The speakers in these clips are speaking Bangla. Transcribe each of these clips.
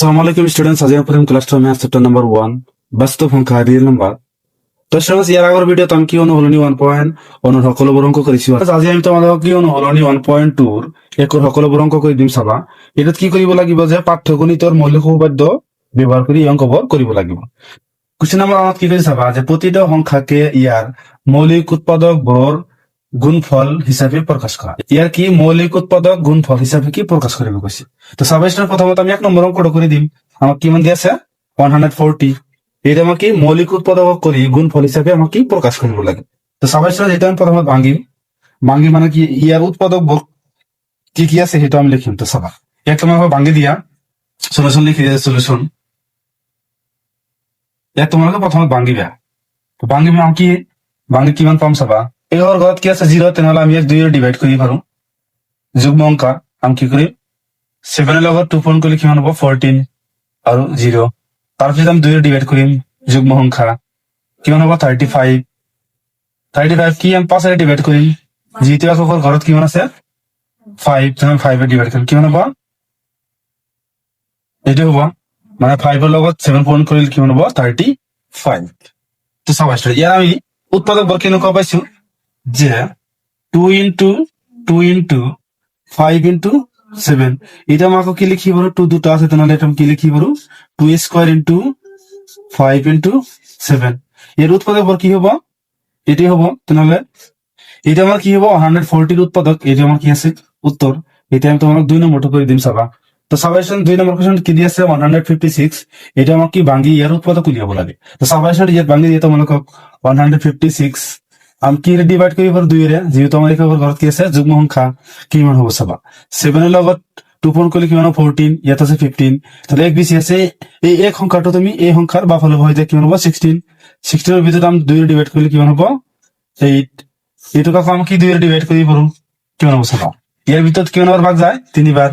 আসসালামু আলাইকুম স্টুডেন্টস আজি পঢ়িম class two maths chapter number one বাস্তৱ সংখ্যা ৰিয়েল নম্বৰ তো স্টুডেন্টস ইয়াৰ আগৰ ভিডিঅ'ত আমি কি ওৱান পইণ্ট ওৱানৰ সকলোবোৰ অঙ্ক কৰিছো আজি আমি তোমালোকক কি ওৱান পইণ্ট টুৰ একৰ সকলোবোৰ অঙ্ক কৰি দিম চাবা। এইটোত কি কৰিব লাগিব যে, পাঠ্যগণিতৰ মৌলিক উপপাদ্য ব্যৱহাৰ কৰি অংকবোৰ কৰিব লাগিব। কুৱেশ্যন নম্বৰ কি কৰি চাবা যে, প্ৰতিটো সংখ্যাকে ইয়াৰ মৌলিক উৎপাদকবোৰৰ গুণফল হিচাপে প্ৰকাশ কৰা। ইয়াৰ কি মৌলিক উৎপাদক গুণফল হিচাপে কি প্ৰকাশ কৰিব কৈছে? তো সাবাইশটার প্রথমত আমি এক নম্বর অঙ্কটা করে দিম। আমার কি মান দিয়েছে ওয়ান হান্ড্রেড ফোরটি এটা আমাকে মৌলিক উৎপাদক করি গুণফল হিসাবে আমাকে প্রকাশ করিব লাগে? তো সাবাইশটা যেটা আমি প্রথমত ভাঙিম। ভাঙি মানে কি ইয়ার উৎপাদক কি কি আছে সেইটো আমি লিখিম। তো চাবা এক নম্বর ভাঙি দিয়া। সলিউশন লিখি দিয়া সলিউশন ইয়াত তোমালোকে প্ৰথমত ভাঙিবা। তো আমি কি, ভাঙি কিমান পাম চাবা? এঘৰ ঘৰত কি আছে? জিৰ' তেনেহ'লে আমি ইয়াক দুইৰে ডিভাইড কৰিব পাৰো যুগ্ম অংকা আমি কি কৰিম? সেভেনের লগত টু পূৰণ কৰিলে কিমান হ'ব? ফৰটিন আৰু জিৰ' তাৰপিছত আমি দুইৰে ডিভাইড কৰিম যুগ্ম সংখ্যা কিমান হ'ব? থাৰ্টি ফাইভ থাৰ্টি ফাইভ কি আমি পাঁচেৰে ডিভাইড কৰিম? যিটো এককৰ ঘৰত কিমান আছে? ফাইভ আমি ফাইভে ডিভাইড কৰিম। কিমান হ'ব? এইটো হ'ব। মানে ফাইভৰ লগত ছেভেন পূৰণ কৰিলে কিমান হ'ব? থাৰ্টি ফাইভ চাবা, ইয়াৰ আমি উৎপাদক বৰ কেনেকুৱা পাইছো? যে two into two into five into seven এটা আমাকে কি লিখি পারো টু দুটো আছে তাহলে এটা কি লিখি পারো two square into five into seven এর উৎপাদক বর কি হব? এটি হব তাহলে এটা আমার কি হব? হান্ড্রেড ফোরটির উৎপাদক। এটা আমার কি আছে? উত্তর এটা আমি তোমাকে দুই নম্বরটা করে দিম, চাবা। তো সাবাইশন দুই নম্বর কোশ্চেন কি দিয়ে আছে? ওয়ান হান্ড্রেড ফিফটি সিক্স এটা আমার কি ভাঙ্গি ইয়ার উৎপাদক উলিয়াব লাগে। তো সাবাইশন ইয়াত ভাঙ্গি দিয়ে তোমালোকক ওয়ান হান্ড্রেড ফিফটি সিক্স আমি কি ডিভাইড করি পাৰো দুইৰে যিহেতু আমাৰ একেবাৰে ঘৰত কি আছে? যুগ্ম সংখ্যা কিমান হ'ব চাবা? ছেভেনৰ লগত টু পূৰণ কৰিলে কিমান হ'ব? ফোৰটিন ইয়াত আছে ফিফটিন তাহলে এক বেছি আছে, এই এক সংখ্যাটো তুমি এই সংখ্যাৰ বাফালে হয় যে কিমান হ'ব? ছিক্সটিন ছিক্সটিনৰ ভিতৰত আমি দুইৰে ডিভাইড কৰিলে কিমান হ'ব? এইট এইটোক আকৌ আমি কি দুইৰে ডিভাইড কৰিব পাৰো কিমান হ'ব চাবা? ইয়াৰ ভিতৰত কিমানবাৰ ভাগ যায়? তিনিবাৰ।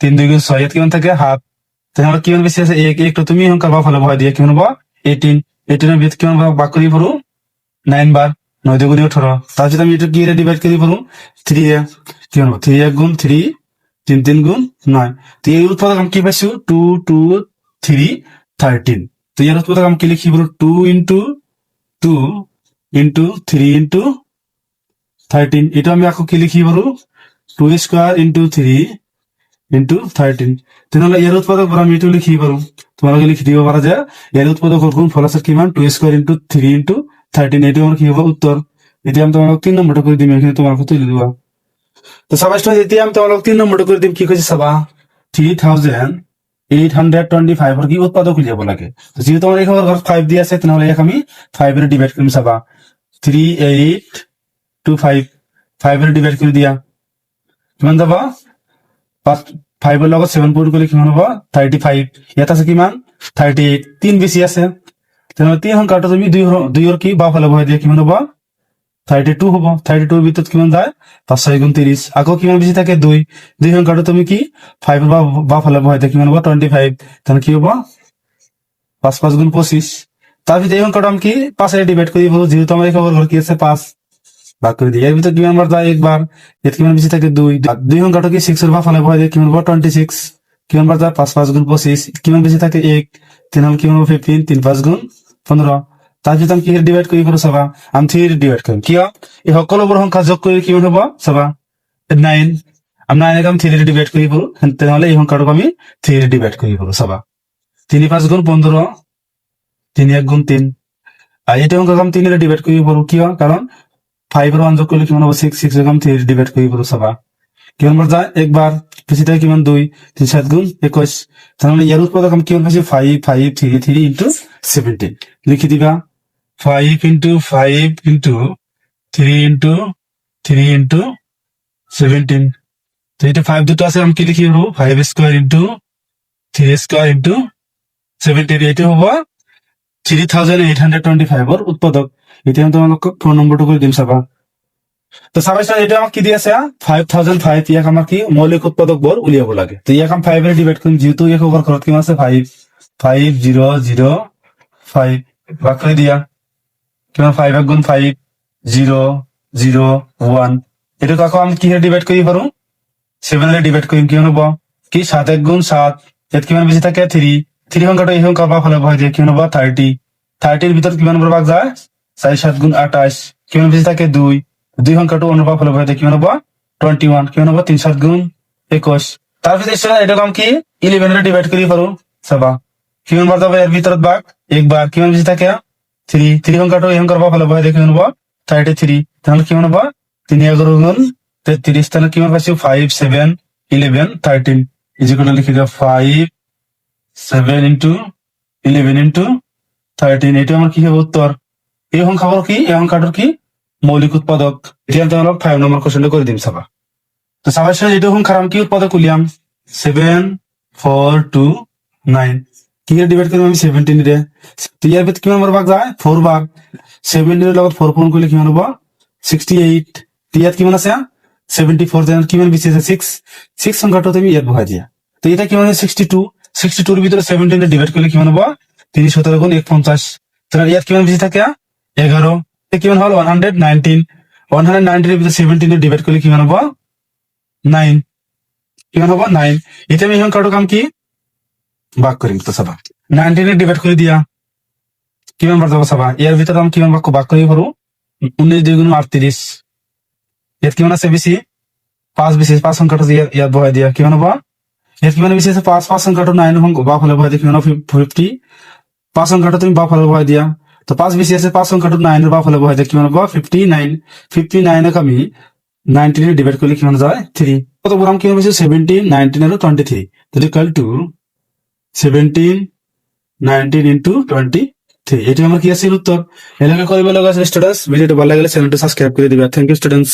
তিন, দুই, গুণ ছয়, ইয়াত কিমান থাকে? সাত। তেনেহ'লে কিমান বেছি আছে? এক। একটো তুমি সংখ্যাৰ বাফালে বহাই দিয়া কিমান হ'ব? এইটিন এইটিনৰ ভিতৰত কিমান ভাগ ভাগ কৰিব পাৰো নাইন বার। নয় দুগুণে ওঠরো তারপর আমি এটা কি এটা ডিভাইড করি পারব থ্রি এ। কি হলো থ্রি এক গুণ থ্রি তিন তিন গুণ নয় তো এই উৎপাদক আমি কি পাইছো? টু টু থ্রি থার্টিন তো এর উৎপাদক আমি কি লিখি বলো two into two into three into thirteen এটা আমি আকৌ কি লিখি পাৰো? Two square into three into thirteen তেনেহ'লে ইয়াৰ উৎপাদক আমি এইটো লিখি পাৰো। তোমালোকে লিখি দিব পাৰা যে ইয়াৰ উৎপাদক গুণ ফল আছে কিমান? Two square into three into thirteen এইটো আমার কি হ'ব? উত্তৰ। এতিয়া আমি তোমালোক তিন নম্বৰটো কৰি দিম এইখিনি তোমালোকে তুলি দিবা। তো student, এতিয়া আমি তোমালোক তিন নম্বৰটো কৰি দিম কি কৈছে চাবা? Three thousand eight hundred twenty ফাইভৰ কি উৎপাদক উলিয়াব লাগে? তো যিহেতু এইখনৰ ঘৰত ফাইভ দি আছে তেনেহ'লে ইয়াক আমি ফাইভেৰে ডিভাইড কৰিম চাবা। থ্ৰী এইট টু ফাইভ ফাইভেৰে ডিভাইড কৰি দিয়া। কিমান যাব? পাঁচ ফাইভৰ লগত ছেভেন পূৰণ কৰিলে কিমান হ'ব? থাৰ্টি ফাইভ ইয়াত আছে কিমান? থাৰ্টি এইট তিন বেছি আছে। তেনেহ'লে তিন সংখ্যাটো তুমি দুই দুইৰ কি বাওঁফালে বহাই দিয়া, কিমান হ'ব? থাৰ্টি টু হ'ব। থাৰ্টি টুৰ ভিতৰত কিমান যায়? পাঁচ, ছয় গুণ ত্ৰিশ। আকৌ কিমান বেছি থাকে? দুই। দুই সংখ্যাটো তুমি কি? ফাইভৰ বা বাওঁফালে বহাই দিয়া, কিমান হ'ব? টুৱেণ্টি ফাইভ তেনেহ'লে কি হ'ব? পাঁচ পাঁচ গুণ পঁচিছ তাৰপিছত এই সংখ্যাটো আমি কি? পাঁচেৰে ডিভাইড কৰি পাৰো যিহেতু আমাৰ এই ঘৰ কি আছে? পাঁচ। ভাগ কৰি দিয়ে। ইয়াৰ ভিতৰত কিমান বাৰ যায়? একবাৰ। ইয়াত কিমান বেছি থাকে? দুই। দুই সংখ্যাটো কি? ছিক্সৰ বাওঁফালে বহাই দিয়ে, কিমান হ'ব? টুৱেণ্টি ছিক্স কিমান বাৰ যায়? পাঁচ পাঁচ গুণ পঁচিছ। কিমান বেছি থাকে? এক। তেনেহ'লে কিমান হ'ব? ফিফটিন তিন, পাঁচ গুণ পোন্ধৰ। তাৰপিছত আমি কি ডিভাইড কৰি পাৰো চাবা? আমি থ্ৰী ডিভাইড কৰিম। কিয়? এই সকলোবোৰ সংখ্যা যোগ কৰি কিমান হ'ব? চাবা? নাইন আমি নাইনক আমি থ্ৰী ডিভাইড কৰি পাৰো তেনেহ'লে এই সংখ্যাটোক আমি থ্ৰী ডিভাইড কৰি পাৰো চাবা? তিনি, পাঁচ গুণ পোন্ধৰ। তিনি এক গুণ তিন। আৰু এইটো সংখ্যাক আমি তিনিৰে ডিভাইড কৰিব পাৰো। কিয়? কাৰণ ফাইভৰ ওৱান যোগ কৰিলে কিমান হ'ব? ছিক্স ছিক্স আমি থ্ৰী ডিভাইড কৰিব পাৰো চাবা? কিমান বাৰ যায়? একবাৰ। থাকে কিমান দুই তিনি সাত গুণ একৈশ। তাহলে ইয়ার উৎপাদক আমি কিমান পাইছি? Five five three three into seventeen লিখি দিবা। Five into five into three into three into seventeen তো এটা ফাইভ দুটো আছে, আমি কি লিখি পারব five square into three square into seventeen এইটো হ'ব three thousand eight hundred twenty ফাইভৰ উৎপাদক। এতিয়া তোমালোকক ফোন নম্বৰটো কৰি দিম চাবা। তো চাবাইছা এইটো আমাক কি দি আছে ফাইভ থাউজেণ্ড ফাইভ ইয়াক আমাৰ কি মৌলিক উৎপাদক বোৰ উলিয়াব লাগে। তো ইয়াক আমি ফাইভেৰে ডিভাইড কৰিম, যিহেতু ইয়াক ওপৰ ঘৰত কিমান আছে? Five five zero' zero' five ভাগ কৰি দিয়া। কিমান? ফাইভ এক গুণ ফাইভ জিৰ' জিৰ' ওৱান এইটোক আকৌ আমি কিহেৰে ডিভাইড কৰিব পাৰো? ছেভেনেৰে ডিভাইড কৰিম, কিমান হ'ব? কি? সাত এক গুণ সাত, ইয়াত কিমান বেছি থাকে? থ্ৰী থ্ৰী সংখ্যাটো এই সংখ্যা বা ফালে বহাই দিয়ে কিমান হ'ব? থাৰ্টি থাৰ্টিৰ ভিতৰত কিমান নম্বৰ ভাগ যায়? চাৰি, সাত গুণ আঠাইশ কিমান বেছি থাকে? দুই। দুই সংখ্যাটো অনুভৱ ফালে বহাই দিয়ে কিমান হ'ব টুৱেণ্টি ওৱান কিমান হ'ব তিনি, সাত গুণ একৈশ। তাৰপিছত এইটো কাম কি? ইলেভেনেৰে ডিভাইড কৰিব পাৰো চাবা কিমান বাৰ যাব ইয়াৰ ভিতৰত ভাগ। একবাৰ কিমান বেছি থাকে? থ্ৰী থ্ৰী সংখ্যাটো এই সংখ্যাৰ পৰা ফালে বহাই দিয়ে কিমান হ'ব থাৰ্টি থ্ৰী তেনেহ'লে কিমান হ'ব তিনি এঘাৰ গুণ তেত্ৰিশ তেনেহ'লে কিমান পাইছো ফাইভ ছেভেন ইলেভেন থাৰ্টিন ইজিকল লিখি দিওঁ five seven into eleven into thirteen এইটো আমাৰ কি হ'ব? উত্তৰ এই সংখ্যাবোৰ কি? এই সংখ্যাটোৰ কি? মৌলিক উৎপাদক এতিয়া আমি তোমালোক ফাইভ নম্বৰ কুৱেশ্যনটো কৰি দিম চাবা। তো চাবা student, এইটো সংখ্যাৰ আমি কি উৎপাদক উলিয়াম? ছেভেন ফ'ৰ টু নাইন কিহেৰে ডিভাইড কৰিম আমি ছেভেণ্টিনেৰে ইয়াৰ ভিতৰত কিমান ভাগ যায়? ফ'ৰ বাৰ ছেভেণ্টিনৰ লগত ফ'ৰ পূৰণ কৰিলে কিমান হ'ব? ছিক্সটি এইট ইয়াত কিমান আছে? ছেভেণ্টি ফ'ৰ কিমান বেছি আছে? ছিক্স ছিক্স সংখ্যাটো তুমি ইয়াত বহাই দিয়া। তো এটা কিমান ছিক্সটি টু ছিক্সটি টুৰ ভিতৰত ছেভেণ্টিনে ডিভাইড কৰিলে কিমান হ'ব? তিনি সোতৰ গুণ এক পঞ্চাছ ইয়াত কিমান বেছি থাকে? এঘাৰ। কিমান হ'ল? One hundred nineteen one hundred নাইনটিনৰ ভিতৰত ছেভেণ্টিনে ডিভাইড কৰিলে কিমান হ'ব? নাইন কিমান হ'ব? নাইন এতিয়া আমি এই সংখ্যাটোৰ কাম কি? ভাগ কৰিম তো চাবা। নাইনটিনে ডিভাইড কৰি দিয়া। কিমান বাৰ যাব চাবা? ইয়াৰ ভিতৰত আমি কিমান ভাগ ভাগ কৰিব পাৰো? ঊনৈশ দুই গুণ আঠত্ৰিশ। ইয়াত কিমান আছে বেছি? পাঁচ বেছি। পাঁচ সংখ্যাটো ইয়াত ইয়াত বহাই দিয়া। কিমান হ'ব? ইয়াত কিমান বেছি আছে? পাঁচ। পাঁচ সংখ্যাটো নাইন বাওঁ ফালে বহাই দিয়া। কিমান ফিফটি পাঁচ সংখ্যাটো তুমি বাওঁ ফালে বহাই দিয়া। তো পাঁচ বেছি আছে, পাঁচ সংখ্যাটো নাইনৰ পৰা ফালে হয় কিমান হ'ব? ফিফটি নাইন ফিফটি নাইনক আমি নাইনটিনে ডিভাইড কৰিলে কিমান যায়? থ্ৰী কত বৰাম কিমান হৈছে ছেভেণ্টিন নাইনটিন টুৱেণ্টি থ্ৰী যদি কাল two seventeen nineteen into twenty three এইটো আমাৰ কি আছিল উত্তৰ? এনেকৈ কৰিব লগা আছে ষ্টুডেণ্টছ ভিডিঅ'টো ভালো লাগিলে চেনেলটো ছাবস্ক্ৰাইব কৰি দিবা। Thank you students